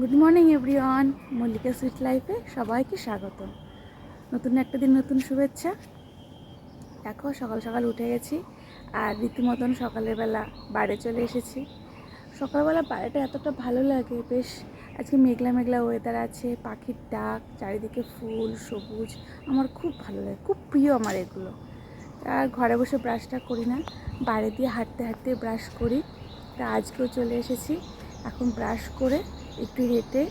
Good morning everyone Mallika sweet লাইফে সবাইকে স্বাগত নতুন একটা দিন, নতুন শুভেচ্ছা। দেখো, সকাল সকাল উঠে গেছি আর রীতিমতন সকালের বেলা বাইরে চলে এসেছি। সকালবেলা বাইরেটা এতটা ভালো লাগে, বেশ আজকে মেঘলা মেঘলা ওয়েদার আছে, পাখির ডাক, চারিদিকে ফুল, সবুজ, আমার খুব ভালো লাগে, খুব প্রিয় আমার এগুলো। আর ঘরে বসে ব্রাশটা করি না, বাইরে দিয়ে হাঁটতে হাঁটতে ব্রাশ করি। তা আজকেও চলে এসেছি, এখন ব্রাশ করে একটু হেঁটে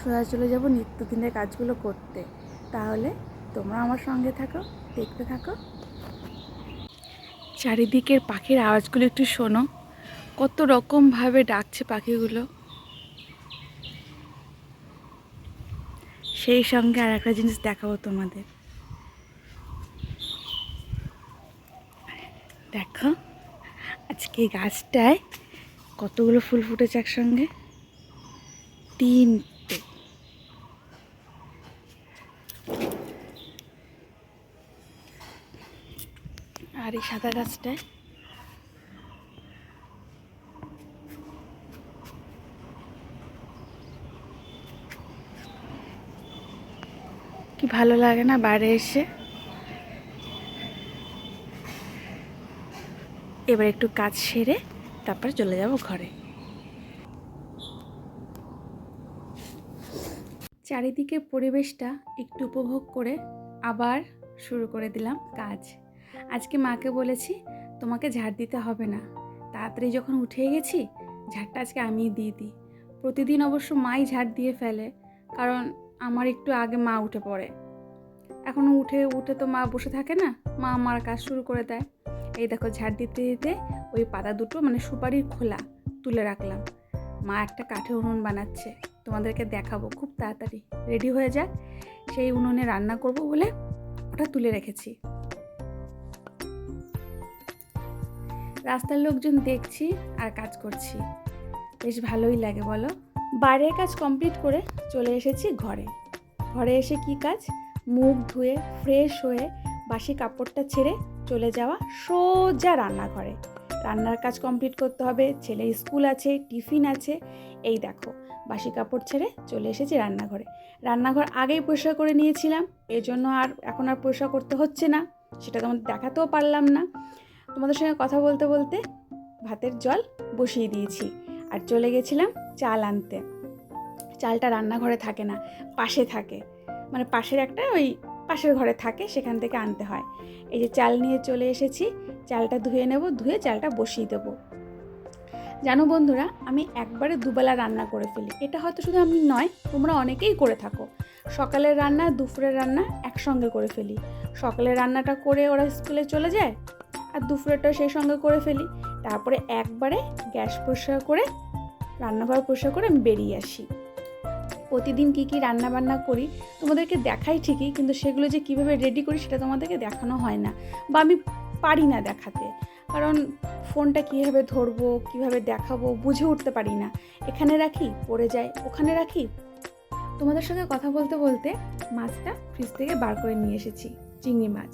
সোজা চলে যাব নিত্যদিনের কাজগুলো করতে। তাহলে তোমরা আমার সঙ্গে থাকো, দেখতে থাকো। চারিদিকের পাখির আওয়াজগুলো একটু শোনো। কত রকমভাবে ডাকছে পাখিগুলো। সেই সঙ্গে আর একটা জিনিস দেখাবো তোমাদের। দেখো, আজকে গাছটায় কতগুলো ফুল ফুটেছে একসঙ্গে। তিনটে। আর এই সাদা গাছটায়? কি ভালো লাগে না বাইরে এসে? এবার একটু কাজ সেরে তারপর চলে যাব ঘরে। চারিদিকে পরিবেশটা একটু উপভোগ করে আবার শুরু করে দিলাম কাজ। আজকে মাকে বলেছি, তোমাকে ঝাড় দিতে হবে না। তাড়াতাড়ি যখন উঠে গেছি, ঝাড়টা আজকে আমিই দিয়ে দিই। প্রতিদিন অবশ্য মাই ঝাড় দিয়ে ফেলে, কারণ আমার একটু আগে মা উঠে পড়ে। এখন উঠে উঠে তো মা বসে থাকে না, মা আমার কাজ শুরু করে দেয়। এই দেখো, ঝাড় দিতে দিতে ওই পাতা দুটো মানে সুপারির খোলা তুলে রাখলাম। মা একটা কাঠে উনুন বানাচ্ছে। তোমাদেরকে দেখাবো, খুব তাড়াতাড়ি। রেডি হয়ে যাক? সেই উনুনে রান্না করব বলে ওটা তুলে রেখেছি। রাস্তার লোকজন দেখছি আর কাজ করছি। বেশ ভালোই লাগে বলো। বাইরের কাজ কমপ্লিট করে চলে এসেছি ঘরে। ঘরে এসে কি কাজ? মুখ ধুয়ে ফ্রেশ হয়ে বাসি কাপড়টা ছেড়ে চলে যাওয়া সোজা রান্নাঘরে। রান্নার কাজ কমপ্লিট করতে হবে, ছেলে স্কুল আছে, টিফিন আছে। এই দেখো, বাসি কাপড় ছেড়ে চলে এসেছি রান্নাঘরে। রান্নাঘর আগেই পরিষ্কার করে নিয়েছিলাম, এই জন্য আর এখন আর পরিষ্কার করতে হচ্ছে না, সেটা তোমাদের দেখাতেও পারলাম না। তোমাদের সঙ্গে কথা বলতে বলতে ভাতের জল বসিয়ে দিয়েছি আর চলে গেছিলাম চাল আনতে। চালটা রান্নাঘরে থাকে না, পাশে থাকে। মানে পাশের একটা ওই পাশের ঘরে থাকে, সেখান থেকে আনতে হয়। এই যে চাল নিয়ে চলে এসেছি, চালটা ধুয়ে নেব, ধুয়ে চালটা বসিয়ে দেবো। জানো বন্ধুরা, আমি একবারে দুবেলা রান্না করে ফেলি। এটা হয়তো শুধু আমি নয়, তোমরা অনেকেই করে থাকো। সকালের রান্না, দুপুরের রান্না একসঙ্গে করে ফেলি। সকালের রান্নাটা করে ওরা স্কুলে চলে যায়, আর দুপুরেরটা সেই সঙ্গে করে ফেলি। তারপরে একবারে গ্যাস পরিষ্কার করে, রান্নাঘর পরিষ্কার করে আমি বেরিয়ে আসি। প্রতিদিন কী কী রান্না বান্না করি, তোমাদেরকে দেখাই ঠিকই, কিন্তু সেগুলো যে কীভাবে রেডি করি সেটা তোমাদেরকে দেখানো হয় না বা আমি পারি না দেখাতে। কারণ ফোনটা কীভাবে ধরবো, কীভাবে দেখাবো বুঝে উঠতে পারি না। এখানে রাখি, পড়ে যায় ওখানে রাখি। তোমাদের সঙ্গে কথা বলতে বলতে মাছটা ফ্রিজ থেকে বার করে নিয়ে এসেছি, চিংড়ি মাছ।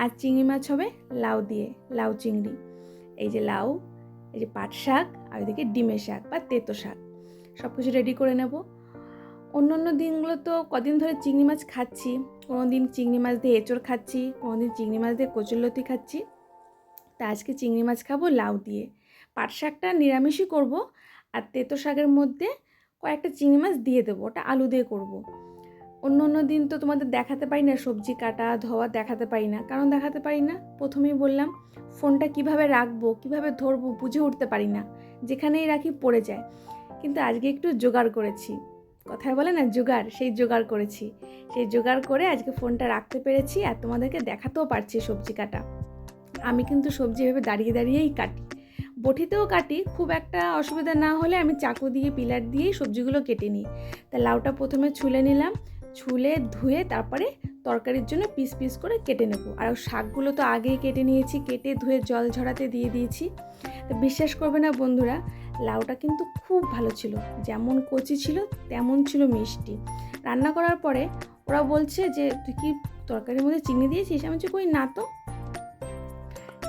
আর চিংড়ি মাছ হবে লাউ দিয়ে, লাউ চিংড়ি। এই যে লাউ, এই যে পাট শাক, আর ওইদিকে ডিমের শাক বা তেতো শাক। সব কিছু রেডি করে নেব। অন্য অন্য দিনগুলো তো কদিন ধরে চিংড়ি মাছ খাচ্ছি কোনো দিন চিংড়ি মাছ দিয়ে এঁচড় খাচ্ছি কোনো দিন চিংড়ি মাছ দিয়ে কচুরলতি খাচ্ছি। তা আজকে চিংড়ি মাছ খাব লাউ দিয়ে। পাট শাকটা নিরামিষই করব আর তেতো শাকের মধ্যে কয়েকটা চিংড়ি মাছ দিয়ে দেবো, ওটা আলু দিয়ে করব। অন্য অন্য দিন তো তোমাদের দেখাতে পারি না, সবজি কাটা, ধোয়া দেখাতে পারি না। কারণ দেখাতে পারি না? প্রথমেই বললাম, ফোনটা কীভাবে রাখব, কীভাবে ধরবো বুঝে উঠতে পারি না। যেখানেই রাখি পড়ে যায়। কিন্তু আজকে একটু জোগাড় করেছি। কথায় বলে না, জোগাড়, সেই জোগাড় করেছি। সেই জোগাড় করে আজকে ফোনটা রাখতে পেরেছি আর তোমাদেরকে দেখাতেও পারছি সবজি কাটা। আমি কিন্তু সবজি এভাবে দাঁড়িয়ে দাঁড়িয়েই কাটি। বটিতেও কাটি, খুব একটা অসুবিধা না হলে আমি চাকু দিয়ে, পিলার দিয়েই সবজিগুলো কেটে নিই। তা লাউটা প্রথমে ছুলে নিলাম ছুলে, ধুয়ে তারপরে তরকারির জন্য পিস পিস করে কেটে নেব। আর শাকগুলো তো আগেই কেটে নিয়েছি, কেটে ধুয়ে জল ঝরাতে দিয়ে দিয়েছি। তো বিশ্বাস করবে না বন্ধুরা, লাউটা কিন্তু খুব ভালো ছিল। যেমন কচি ছিল, তেমন ছিল মিষ্টি। রান্না করার পরে ওরা বলছে যে, তুই কি তরকারির মধ্যে চিনি দিয়েছিস? আমি কই না তো।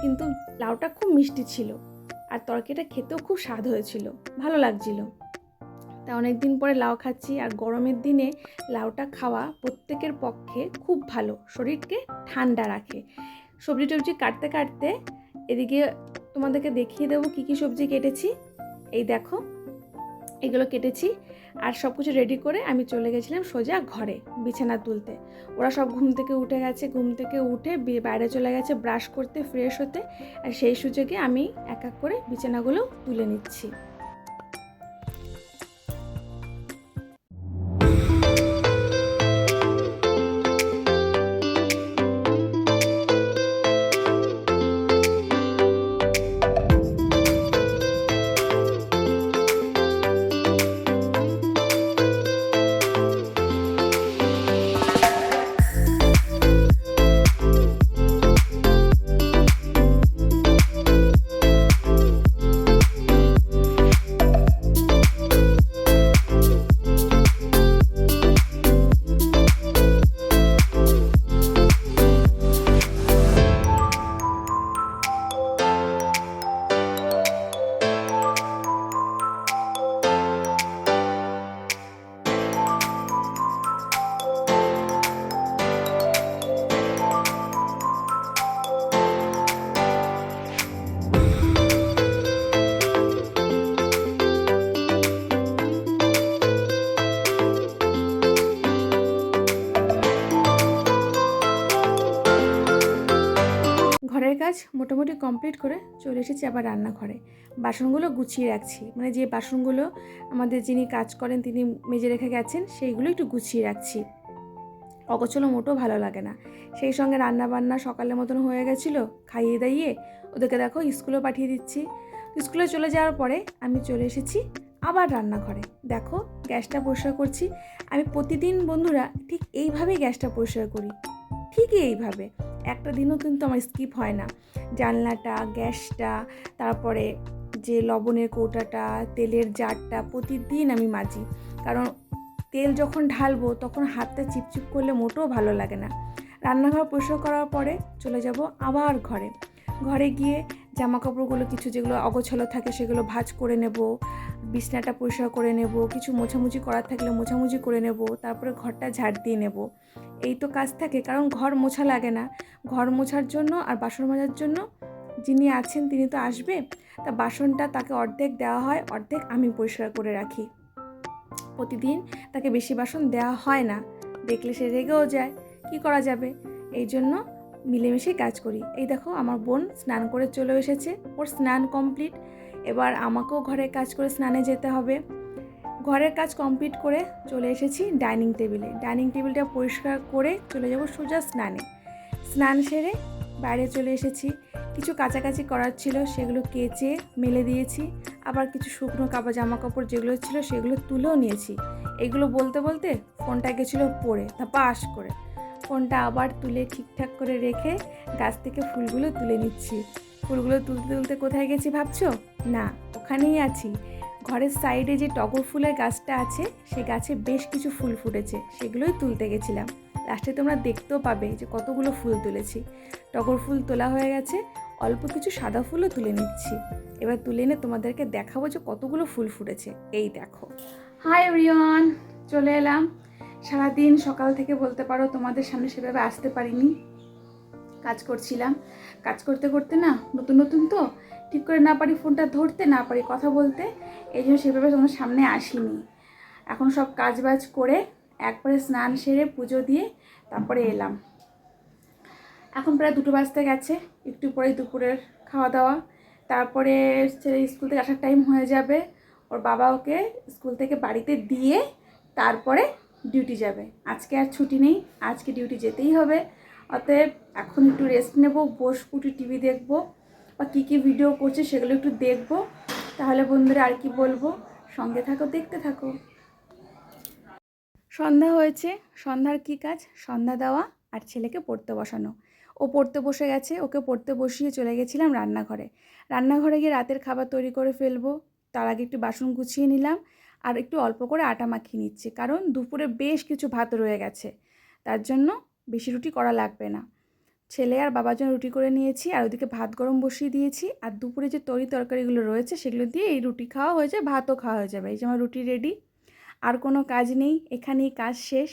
কিন্তু লাউটা খুব মিষ্টি ছিল। আর তরকারিটা খেতেও খুব স্বাদ হয়েছিল, ভালো লাগছিল। তা অনেক দিন পরে লাউ খাচ্ছি আর গরমের দিনে লাউটা খাওয়া প্রত্যেকের পক্ষে খুব ভালো। শরীরকে ঠান্ডা রাখে। সবজি টবজি কাটতে কাটতে এদিকে তোমাদেরকে দেখিয়ে দেবো কী কী সবজি কেটেছি। এই দেখো, এগুলো কেটেছি আর সব কিছু রেডি করে আমি চলে গেছিলাম সোজা ঘরে বিছানা তুলতে। ওরা সব ঘুম থেকে উঠে গেছে, ঘুম থেকে উঠে বাইরে চলে গেছে ব্রাশ করতে ফ্রেশ হতে আর সেই সুযোগে আমি এক এক করে বিছানাগুলো তুলে নিচ্ছি। কাজ মোটামুটি কমপ্লিট করে চলে এসেছি আবার রান্নাঘরে। বাসনগুলো গুছিয়ে রাখছি। মানে যে বাসনগুলো আমাদের যিনি কাজ করেন, তিনি মেজে রেখে গেছেন, সেইগুলো একটু গুছিয়ে রাখছি। অগোছলো মোটেও ভালো লাগে না। সেই সঙ্গে রান্না বান্না সকালের মতন হয়ে গেছিল, খাইয়ে দাইয়ে ওদেরকে দেখো স্কুলেও পাঠিয়ে দিচ্ছি। স্কুলে চলে যাওয়ার পরে আমি চলে এসেছি আবার রান্নাঘরে। দেখো গ্যাসটা পরিষ্কার করছি। আমি প্রতিদিন বন্ধুরা ঠিক এইভাবেই গ্যাসটা পরিষ্কার করি। ঠিকই এইভাবে। একটা দিনও কিন্তু আমার স্কিপ হয় না। জানলাটা, গ্যাসটা, তারপরে যে লবণের কৌটাটা, তেলের জারটা প্রতিদিন আমি মাজি। কারণ তেল যখন ঢালবো তখন হাতটা চিপচিপ করলে মোটেও ভালো লাগে না। রান্নাঘর পরিষ্কার করার পরে চলে যাব আবার ঘরে। ঘরে গিয়ে জামা কাপড়গুলো কিছু যেগুলো অগোছালো থাকে সেগুলো ভাজ করে নেব, বিছনাটা পরিষ্কার করে নেব, কিছু মোছামুছি করার থাকলে মোছামুছি করে নেব, তারপরে ঘরটা ঝাড় দিয়ে নেব। এই তো কাজ থাকে, কারণ ঘর মোছা লাগে না। ঘর মোছার জন্য আর বাসন মাজার জন্য যিনি আছেন তিনি তো আসবে, তা বাসনটা তাকে অর্ধেক দেওয়া হয়, অর্ধেক আমি পরিষ্কার করে রাখি। প্রতিদিন তাকে বেশি বাসন দেওয়া হয় না, দেখলে সে রেগেও যায়, কি করা যাবে? এই জন্য মিলেমিশে কাজ করি। এই দেখো, আমার বোন স্নান করে চলে এসেছে। ওর স্নান কমপ্লিট এবার আমাকেও ঘরের কাজ করে স্নানে যেতে হবে। ঘরের কাজ কমপ্লিট করে চলে এসেছি ডাইনিং টেবিলে ডাইনিং টেবিলটা পরিষ্কার করে চলে যাব সোজা স্নানে। স্নান সেরে বাইরে চলে এসেছি। কিছু কাছাকাছি করার ছিল, সেগুলো কেচে মেলে দিয়েছি। আবার কিছু শুকনো কাপড় জামা কাপড় যেগুলো ছিল, সেগুলো তুলেও নিয়েছি। এগুলো বলতে বলতে ফোনটা গেছিল পড়ে তা পাস করে। ফোনটা আবার তুলে ঠিকঠাক করে রেখে গাছ থেকে ফুলগুলো তুলে নিচ্ছি। ফুলগুলো তুলতে তুলতে কোথায় গেছি ভাবছ? না, ওখানেই আছি। ঘরের সাইডে যে টগর ফুলের গাছটা আছে সেই গাছে বেশ কিছু ফুল ফুটেছে, সেগুলোই তুলতে গেছিলাম। লাস্টে তোমরা দেখতেও পাবে যে কতগুলো ফুল তুলেছি। টগর ফুল তোলা হয়ে গেছে, অল্প কিছু সাদা ফুলও তুলে নিচ্ছি। এবার তুলে এনে তোমাদেরকে দেখাবো যে কতগুলো ফুল ফুটেছে। এই দেখো। হাই এভরিওয়ান চলে এলাম। সারাদিন সকাল থেকে বলতে পারো তোমাদের সামনে সেভাবে আসতে পারিনি। কাজ করছিলাম। কাজ করতে করতে না, নতুন নতুন তো, ঠিক করে না পারি ফোনটা ধরতে, না পারি কথা বলতে, এই জন্য সেভাবে তোমার সামনে আসিনি। এখন সব কাজ বাজ করে একবারে স্নান সেরে পুজো দিয়ে তারপরে এলাম। এখন প্রায় দুটো বাজতে গেছে, একটু পরে দুপুরের খাওয়া দাওয়া। তারপরে ছেলে স্কুল থেকে আসার টাইম হয়ে যাবে, ওর বাবা ওকে স্কুল থেকে বাড়িতে দিয়ে তারপরে ডিউটি যাবে। আজকে আর ছুটি নেই, আজকে ডিউটি যেতেই হবে। অতএব এখন একটু রেস্ট নেব বসবো একটু টিভি দেখব বা কী কী ভিডিও করছে সেগুলো একটু দেখব। তাহলে বন্ধুরা আর কি বলব? সঙ্গে থাকো, দেখতে থাকো। সন্ধ্যা হয়েছে, সন্ধ্যার কী কাজ? সন্ধ্যা দেওয়া আর ছেলেকে পড়তে বসানো। ও পড়তে বসে গেছে, ওকে পড়তে বসিয়ে চলে গেছিলাম রান্নাঘরে। রান্নাঘরে গিয়ে রাতের খাবার তৈরি করে ফেলব, তার আগে একটু বাসন গুছিয়ে নিলাম আর একটু অল্প করে আটা মাখিয়ে নিচ্ছি। কারণ দুপুরে বেশ কিছু ভাত রয়ে গেছে। তার জন্য বেশি রুটি করা লাগবে না। ছেলে আর বাবার জন্য রুটি করে নিয়েছি আর ওদিকে ভাত গরম বসিয়ে দিয়েছি। আর দুপুরে যে তরি তরকারিগুলো রয়েছে সেগুলো দিয়ে এই রুটি খাওয়া হয়ে যায়, ভাতও খাওয়া হয়ে যাবে। এই যে আমার রুটি রেডি আর কোনো কাজ নেই, এখানেই কাজ শেষ।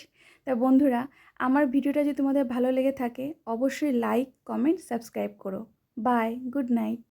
তা বন্ধুরা, আমার ভিডিওটা যদি তোমাদের ভালো লেগে থাকে, অবশ্যই লাইক কমেন্ট সাবস্ক্রাইব করো। Bye good night